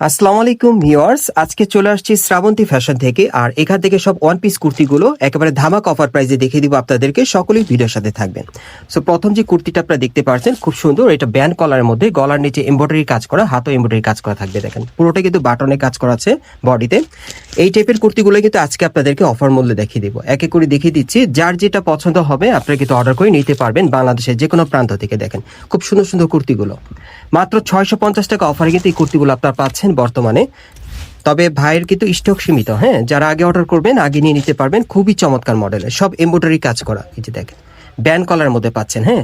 আসসালামু আলাইকুম ভিউয়ার্স, আজকে চলে আসছি শ্রাবন্তী ফ্যাশন থেকে, আর এখান থেকে সব ওয়ান পিস কুর্তিগুলো একেবারে ধামাক অফার প্রাইসে দেখিয়ে দিব আপনাদেরকে, সকলেই ভিডিওর সাথে থাকবেন। সো প্রথম যে কুর্তিটা আপনারা দেখতে পাচ্ছেন, খুব সুন্দর, এটা ব্যান্ড কলারের মধ্যে, গলার নিচে এমব্রয়ডারি কাজ করা, হাতও এমব্রয়ডারি কাজ করা থাকবে দেখেন। পুরোটা কিন্তু বাটনে কাজ করা আছে বডিতে এই টাইপের কুর্তিগুলো কিন্তু আজকে আপনাদেরকে অফার মূল্যে দেখিয়ে দিব। একে করে দেখিয়ে দিচ্ছি। যার যেটা পছন্দ হবে, আপনারা কিন্তু অর্ডার করে নিতে পারবেন বাংলাদেশের যে কোনো প্রান্ত থেকে দেখেন। খুব সুন্দর সুন্দর কুর্তিগুলো। মাত্র ছয়শো পঞ্চাশ টাকা অফারে কিন্তু এই কুর্তিগুলো আপনারা পাচ্ছেন বর্তমানে। তবে ভাইয়ের কিন্তু স্টক সীমিত হ্যাঁ? যারা আগে অর্ডার করবেন, আগে নিয়ে নিতে পারবেন। খুবই চমৎকার মডেলের সব এমব্রয়ডারি কাজ করা। এই যে দেখেন। ব্যান্ড কলার মধ্যে পাচ্ছেন হ্যাঁ?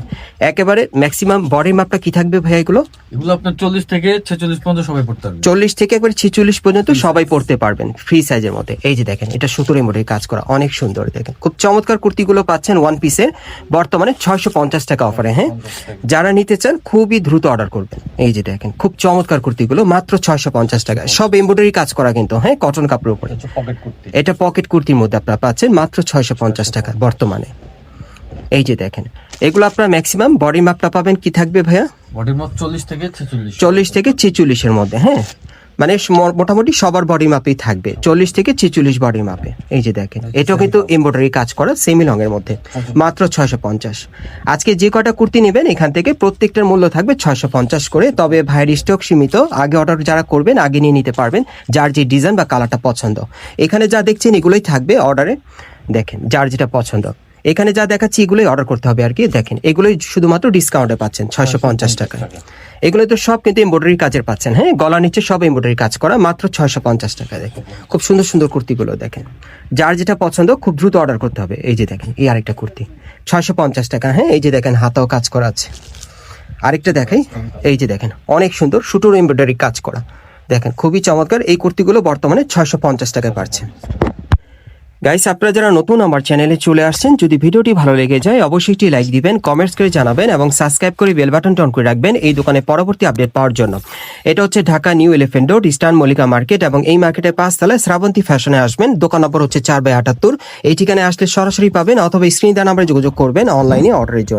একেবারে ম্যাক্সিমাম বডির মাপটা কি থাকবে ভাইয়া এগুলো? এগুলো আপনার চল্লিশ থেকে ছেচল্লিশ পর্যন্ত সবাই পড়তে পারবে। চল্লিশ থেকে একবার ছেচল্লিশ পর্যন্ত সবাই পড়তে পারবেন ফ্রি সাইজের মধ্যে। এই যে দেখেন এটা সুতোর এমব্রয়ডারি কাজ করা অনেক সুন্দর দেখেন। খুব চমৎকার কুর্তিগুলো পাচ্ছেন ওয়ান পিসের বর্তমানে ছয়শো পঞ্চাশ টাকা অফারে হ্যাঁ? যারা নিতে চান খুবই দ্রুত অর্ডার করবেন। এই যে দেখেন খুব চমৎকার কুর্তিগুলো মাত্র ছয়শো পঞ্চাশ টাকা। সব এমব্রয়ডারি কাজ করা কিন্তু হ্যাঁ কটন কাপড়ের উপরে। এটা পকেট কুর্তির মধ্যে আপনারা পাচ্ছেন মাত্র ছয়শো পঞ্চাশ টাকা বর্তমানে। এই যে দেখেন এগুলো আপনার ম্যাক্সিমাম বডি মাপটা পাবেন কি থাকবে ভাইয়া? বডির মাপ চল্লিশ থেকে ছেচল্লিশ। চল্লিশ থেকে ছেচল্লিশের মধ্যে হ্যাঁ? মানে মোটামুটি সবার বডি মাপেই থাকবে চল্লিশ থেকে ছেচল্লিশ বডি মাপে এই যে দেখেন এটাও কিন্তু এমব্রয়ডারি কাজ করা সেমি লং এর মধ্যে মাত্র ছয়শো পঞ্চাশ। আজকে যে কটা কুর্তি নেবেন এখান থেকে প্রত্যেকটার মূল্য থাকবে ছয়শো পঞ্চাশ করে তবে ভাইয়ের স্টক সীমিত আগে অর্ডার যারা করবেন আগে নিয়ে নিতে পারবেন যার যে ডিজাইন বা কালারটা পছন্দ। এখানে যা দেখছেন এগুলোই থাকবে অর্ডারে দেখেন যার যেটা পছন্দ। এখানে যা দেখাচ্ছি এগুলোই অর্ডার করতে হবে আর কি। দেখেন এগুলোই শুধুমাত্র ডিসকাউন্টে পাচ্ছেন ছয়শো পঞ্চাশ টাকা। এগুলো তো সব কিন্তু এমব্রয়ডারি কাজের পাচ্ছেন হ্যাঁ? গলার নিচে সব এমব্রয়ডারি কাজ করা মাত্র ছয়শো পঞ্চাশ টাকা দেখেন। খুব সুন্দর সুন্দর কুর্তিগুলো দেখেন। যার যেটা পছন্দ খুব দ্রুত অর্ডার করতে হবে। এই যে দেখেন এই আরেকটা কুর্তি। ছয়শো পঞ্চাশ টাকা হ্যাঁ? এই যে দেখেন হাতাও কাজ করা আছে। আরেকটা দেখাই এই যে দেখেন অনেক সুন্দর সুটোর এমব্রয়ডারি কাজ করা। দেখেন খুবই চমৎকার এই কুর্তিগুলো বর্তমানে ছয়শো পঞ্চাশ টাকায় পাচ্ছেন। গাইস আপনারা যারা নতুন আমার চ্যানেলে চলে আসছেন, যদি ভিডিওটি ভালো লেগে যায়, অবশ্যই একটি লাইক দিবেন কমেন্টস করে জানাবেন এবং সাবস্ক্রাইব করে বেল বাটন টন করে রাখবেন এই দোকানে পরবর্তী আপডেট পাওয়ার জন্য। এটা হচ্ছে Dhaka new elephant road eastern Mallika market এবং এই মার্কেটের পাঁচতলায় শ্রাবন্তী ফ্যাশনে আসবেন। দোকান নম্বর হচ্ছে চার বাই আটাত্তর। এই ঠিকানায় আসলে সরাসরি পাবেন অথবা স্ক্রিন দেওয়া নাম্বারে যোগাযোগ করবেন অনলাইনে অর্ডারের জন্য।